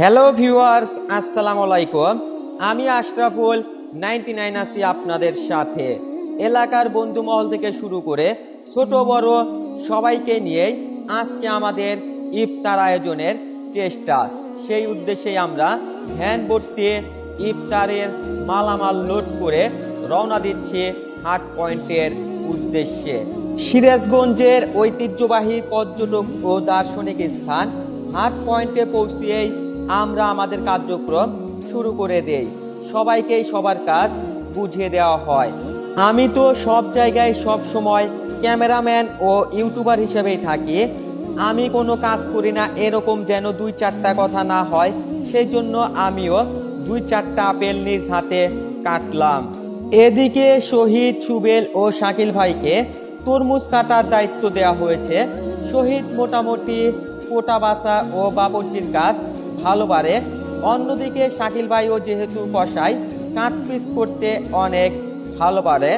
Hello viewers আসসালামু আলাইকুম। আমি আশরাফুল নাইনটি নাইন আছি আপনাদের সাথে। এলাকার বন্ধু মহল থেকে শুরু করে ছোট, বড় সবাইকে নিয়েই আজকে আমাদের ইফতার আয়োজনের চেষ্টা। সেই উদ্দেশ্যেই আমরা ভ্যান ভর্তি ইফতারের মালামাল লোড করে রওনা দিচ্ছি হাট পয়েন্টের উদ্দেশ্যে। সিরাজগঞ্জের ঐতিহ্যবাহী পর্যটক ও দার্শনিক স্থান হাট পয়েন্টে পৌঁছিয়েই আমরা আমাদের কার্যক্রম শুরু করে দেই। সবাইকেই সবার কাজ বুঝিয়ে দেওয়া হয়। আমি তো সব জায়গায় সব সময় ক্যামেরাম্যান ও ইউটিউবার হিসেবেই থাকি। আমি কোনো কাজ করি না, এরকম যেন দুই চারটা কথা না হয়। সেই জন্য আমিও দুই চারটা আপেল নিজ হাতে কাটলাম। এদিকে শহীদ সুবেল ও শাকিল ভাইকে তরমুজ কাটার দায়িত্ব দেওয়া হয়েছে। শহীদ মোটামুটি কোটা বাসা ও বাবরচির কাজ ভালো পারে অন্যদিকে শাকিল ভাইও যেহেতু কষাই কাঠ পিস করতে অনেক ভালো পারে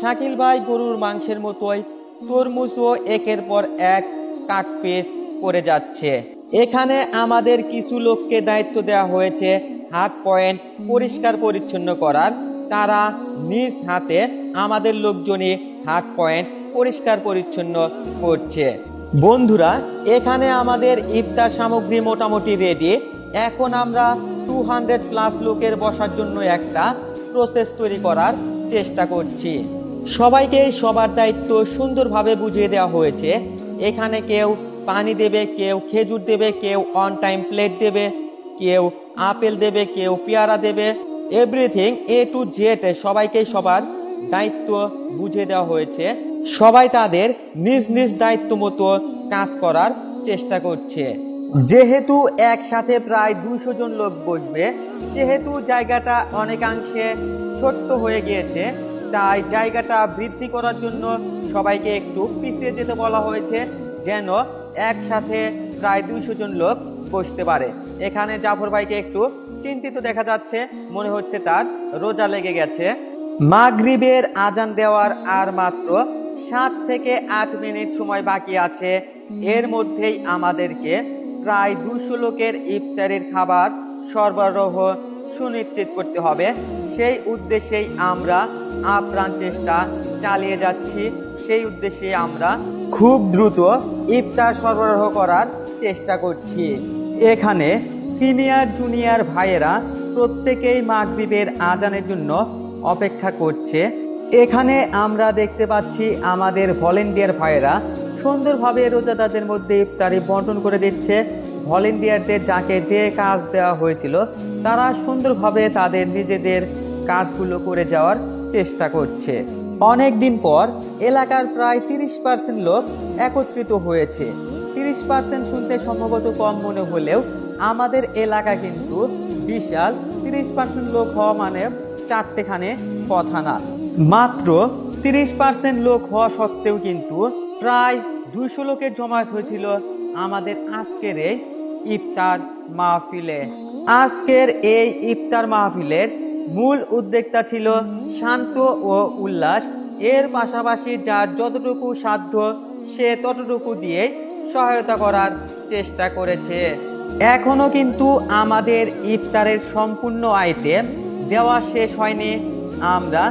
শাকিল ভাই গরুর মাংসের মতোই তরমুজও একের পর এক কাঠ পিস করে যাচ্ছে। এখানে আমাদের কিছু লোককে দায়িত্ব দেওয়া হয়েছে হাত পয়েন্ট পরিষ্কার পরিচ্ছন্ন করার। তারা নিজ হাতে আমাদের লোকজনই হাট পয়েন্ট পরিষ্কার পরিচ্ছন্ন করছে। বন্ধুরা, এখানে আমাদের ইফতার সামগ্রী মোটামুটি রেডি এখন আমরা টু হান্ড্রেড প্লাস লোকের বসার জন্য একটা প্রসেস তৈরি করার চেষ্টা করছি। সবাইকে সবার দায়িত্ব সুন্দরভাবে বুঝিয়ে দেওয়া হয়েছে। এখানে কেউ পানি দেবে, কেউ খেজুর দেবে, কেউ অন টাইম প্লেট দেবে, কেউ আপেল দেবে, কেউ পেয়ারা দেবে। এভরিথিং এ টু জেড সবাইকে সবার দায়িত্ব বুঝিয়ে দেওয়া হয়েছে। সবাই তাদের নিজ নিজ দায়িত্ব মতো কাজ করার চেষ্টা করছে। যেহেতু একসাথে প্রায় দুশো জন লোক বসবে সেহেতু জায়গাটা অনেকাংশে ছোট্ট হয়ে গিয়েছে, তাই জায়গাটা বৃদ্ধি করার জন্য সবাইকে একটু পিছিয়ে যেতে বলা হয়েছে, যেন একসাথে প্রায় দুইশো জন লোক বসতে পারে। এখানে জাফর ভাইকে একটু চিন্তিত দেখা যাচ্ছে, মনে হচ্ছে তার রোজা লেগে গেছে। মাগরিবের আজান দেওয়ার আর মাত্র সাত থেকে আট মিনিট সময় বাকি আছে। এর মধ্যেই আমাদেরকে প্রায় দুশো লোকের ইফতারের খাবার সরবরাহ সুনিশ্চিত করতে হবে। সেই উদ্দেশ্যেই আমরা আপ্রাণ চেষ্টা চালিয়ে যাচ্ছি। সেই উদ্দেশ্যে আমরা খুব দ্রুত ইফতার সরবরাহ করার চেষ্টা করছি। এখানে সিনিয়র, জুনিয়র ভাইয়েরা প্রত্যেকেই মাগরিবের আজানের জন্য অপেক্ষা করছে। এখানে আমরা দেখতে পাচ্ছি আমাদের ভলেন্টিয়ার ভাইয়েরা সুন্দরভাবে রোজাদারদের মধ্যে ইফতারি বন্টন করে দিচ্ছে। ভলেন্টিয়ারদের যাকে যে কাজ দেওয়া হয়েছিল, তারা সুন্দরভাবে তাদের নিজেদের কাজগুলো করে যাওয়ার চেষ্টা করছে। অনেক দিন পর এলাকার প্রায় তিরিশ পার্সেন্ট লোক একত্রিত হয়েছে। তিরিশ পার্সেন্ট শুনতে সম্ভবত কম মনে হলেও আমাদের এলাকা কিন্তু বিশাল। তিরিশ পার্সেন্ট লোক হওয়া মানে চারটেখানে কথা না। মাত্র তিরিশ পার্সেন্ট লোক হওয়া সত্ত্বেও কিন্তু প্রায় দুইশো লোকের জমায়েত হয়েছিল আমাদের আজকের এই ইফতার মাহফিলে। আজকের এই ইফতার মাহফিলের মূল উদ্যোক্তা ছিল শান্ত ও উল্লাস। এর পাশাপাশি যার যতটুকু সাধ্য সে ততটুকু দিয়ে সহায়তা করার চেষ্টা করেছে। এখনও কিন্তু আমাদের ইফতারের সম্পূর্ণ আইটেম দেওয়া শেষ হয়নি। আমরা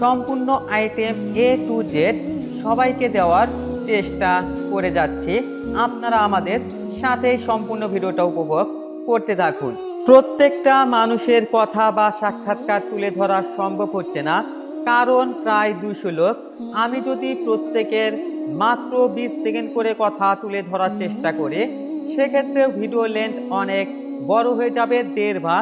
সম্পূর্ণ আইটেম এ টু জেড সবাইকে দেওয়ার চেষ্টা করে যাচ্ছি। আপনারা আমাদের সাথে সম্পূর্ণ ভিডিওটা উপভোগ করতে থাকুন। প্রত্যেকটা মানুষের কথা বা সাক্ষাৎকার তুলে ধরা সম্ভব হচ্ছে না, কারণ প্রায় দুশো লোক। আমি যদি প্রত্যেকের মাত্র বিশ সেকেন্ড করে কথা তুলে ধরার চেষ্টা করি সেক্ষেত্রে ভিডিও লেন্থ অনেক বড় হয়ে যাবে, দেড় বা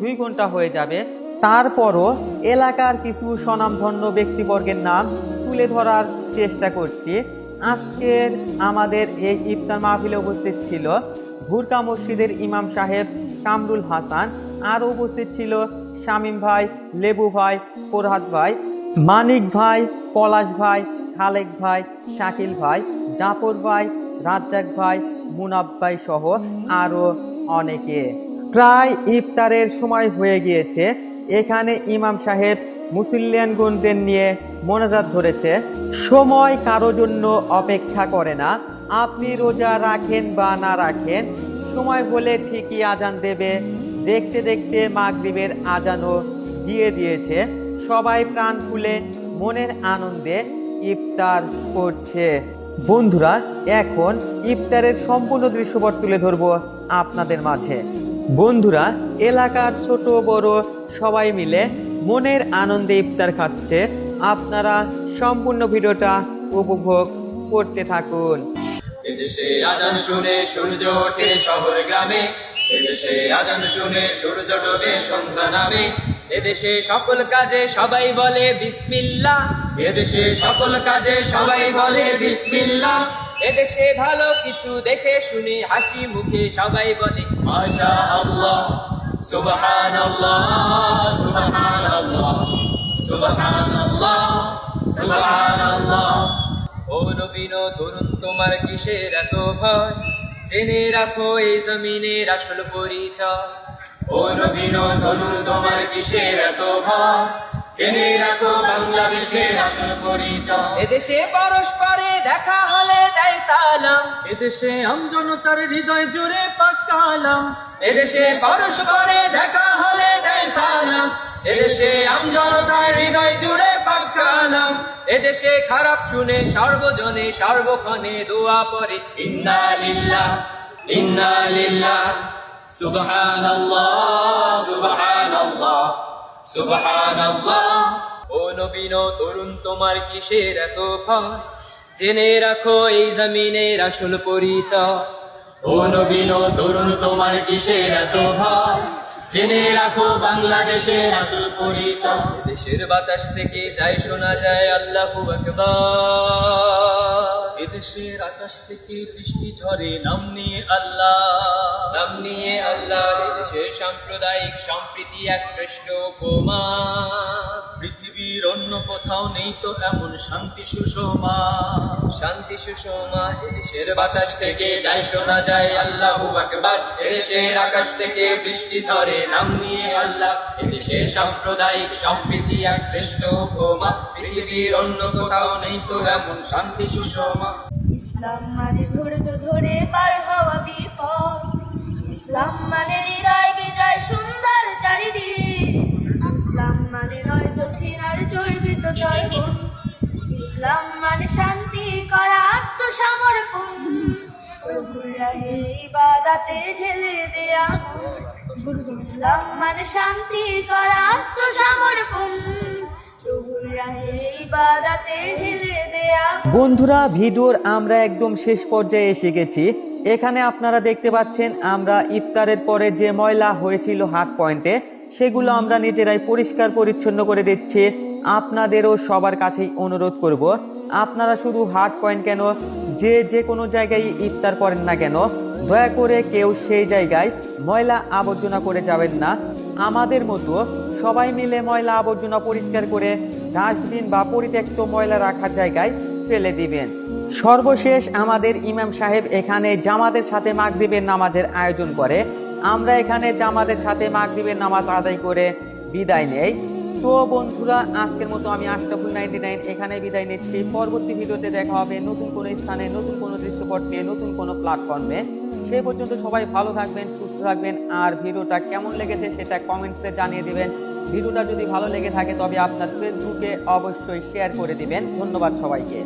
দুই ঘণ্টা হয়ে যাবে। তারপরও এলাকার কিছু স্বনামধন্য ব্যক্তিবর্গের নাম তুলে ধরার চেষ্টা করছি। আজকের আমাদের এই ইফতার মাহফিলে উপস্থিত ছিল ভুরকা মসজিদের ইমাম সাহেব কামরুল হাসান আর উপস্থিত ছিল শামীম ভাই, লেবু ভাই, ফোরহাদ ভাই, মানিক ভাই, পলাশ ভাই, খালেক ভাই, শাকিল ভাই, জাফর ভাই, রাজ্জাক ভাই, মুনাব ভাই সহ আরও অনেকে। প্রায় ইফতারের সময় হয়ে গিয়েছে। এখানে ইমাম সাহেব মুসলিয়ানগণদের নিয়ে মোনাজাত ধরেছে। সময় কারও জন্য অপেক্ষা করে না। আপনি রোজা রাখেন বা না রাখেন, সময় হলে ঠিকই আজান দেবে। দেখতে দেখতে মাগরিবের আজানও দিয়ে দিয়েছে। সবাই প্রাণ খুলে মনের আনন্দে ইফতার করছে। বন্ধুরা, এখন ইফতারের সম্পূর্ণ দৃশ্যপট তুলে ধরবো আপনাদের মাঝে। বন্ধুরা, এলাকার ছোট বড় সবাই মিলে মনের আনন্দে ইফতার খাচ্ছে। আপনারা সম্পূর্ণ ভিডিওটা উপভোগ করতে থাকুন। এদেশে শুনে সূর্য শুনে সূর্য সন্ধ্যা নামে। এদেশে সকল কাজে সবাই বলে বিসমিল্লাহ। এদেশে সকল কাজে সবাই বলে বিসমিল্লাহ। এদেশে ভালো কিছু দেখে শুনে হাসি মুখে সবাই বলে আল্লাহ সুবহানাল্লাহ সুবহানাল্লাহ সুবহানাল্লাহ সুবহানাল্লাহ। ও নবীন তরুণ, তোমার কিসের এত ভয়? জেনে রাখো এই জমিনের আসল পরিচয়। ও নবীন তরুণ, তোমার কিসের এত ভয়? জেনে রাখো বাংলাদেশের আসল পরিচয়। এদেশে পরস্পরে দেখা হলে দেয় সালাম। এদেশে আমজনতার হৃদয় জুড়ে পাকালাম এদেশে পরস্পরে দেখা হলে দেয় সালাম। এদেশে আমজনতার হৃদয় জুড়ে পাকালাম এদেশে খারাপ শুনে সর্বজনে সর্বক্ষণে দোয়া পরে ইন্না লিল্লাহ ইন্না লিল্লাহ সুবহানাল্লাহ সুবহানাল্লাহ। সুবহানাল্লাহ। ও নবীন তরুণ, তোমার কিসের এত ভয়? জেনে রাখো, এই জমিনের আসল পরিচয়। ও নবীন তরুণ, তোমার কিসের এত ভয়? জেনে রাখো, বাংলাদেশের আসল পরিচয়। দেশের বাতাস থেকে যাই শোনা যায় আল্লাহু আকবার। এদেশের আকাশ থেকে বৃষ্টি ঝরে, নাম নিয়ে আল্লাহ। নাম নিয়ে আল্লাহ, এদেশের সাম্প্রদায়িক সম্প্রীতি এক শ্রেষ্ঠ অন্য কোথাও নেই তো এমন শান্তি সুষমা। শান্তি সুষমা এদেশের বাতাস থেকে যাই শোনা যায় আল্লাহু আকবার। এদেশের আকাশ থেকে বৃষ্টি ঝরে নাম নিয়ে আল্লাহ। এদেশের সাম্প্রদায়িক সম্প্রীতি এক শ্রেষ্ঠ উপমা। পৃথিবীর অন্য কোথাও নেই তো এমন শান্তি সুষমা। ইসলাম মানে ধৈর্য ধরে পার হওয়া বিপদ। ইসলাম মানে হৃদয় ইসলাম মানে শান্তি করা আত্মসমর্পণ। ইবাদাতে ঢেলে দেয়া ইসলাম মানে শান্তি করা আত্মসমর্পণ। বন্ধুরা, ভিডিওর আমরা একদম শেষ পর্যায়ে এসে গেছি। এখানে আপনারা দেখতে পাচ্ছেন, আমরা ইফতারের পরে যে ময়লা হয়েছিল হাট পয়েন্টে, সেগুলো আমরা নিজেরাই পরিষ্কার পরিচ্ছন্ন করে দিচ্ছি। আপনাদেরও সবার কাছেই অনুরোধ করব, আপনারা শুধু হাট পয়েন্ট কেন, যে যে কোনো জায়গায় ইফতার করেন না কেন, দয়া করে কেউ সেই জায়গায় ময়লা আবর্জনা করে যাবেন না। আমাদের মতো সবাই মিলে ময়লা আবর্জনা পরিষ্কার করে ডাস্টবিন বা পরিত্যক্ত ময়লা রাখার জায়গায় ফেলে দিবেন। সর্বশেষ আমাদের ইমাম সাহেব এখানে জামাতের সাথে মাগরিবের নামাজের আয়োজন করে। আমরা এখানে জামাতের সাথে মাগরিবের নামাজ আদায় করে বিদায় নেই। তো বন্ধুরা, আজকের মতো আমি আশরাফুল নাইনটি নাইন এখানে বিদায় নিচ্ছি। পরবর্তী ভিডিওতে দেখা হবে নতুন কোনো স্থানে, নতুন কোনো দৃশ্যপট নিয়ে, নতুন কোনো প্ল্যাটফর্মে। সেই পর্যন্ত সবাই ভালো থাকবেন, সুস্থ থাকবেন। আর ভিডিওটা কেমন লেগেছে সেটা কমেন্টসে জানিয়ে দিবেন। ভিডিওটা যদি ভালো লেগে থাকে তবে আপনার ফেসবুকে অবশ্যই শেয়ার করে দিবেন। ধন্যবাদ সবাইকে।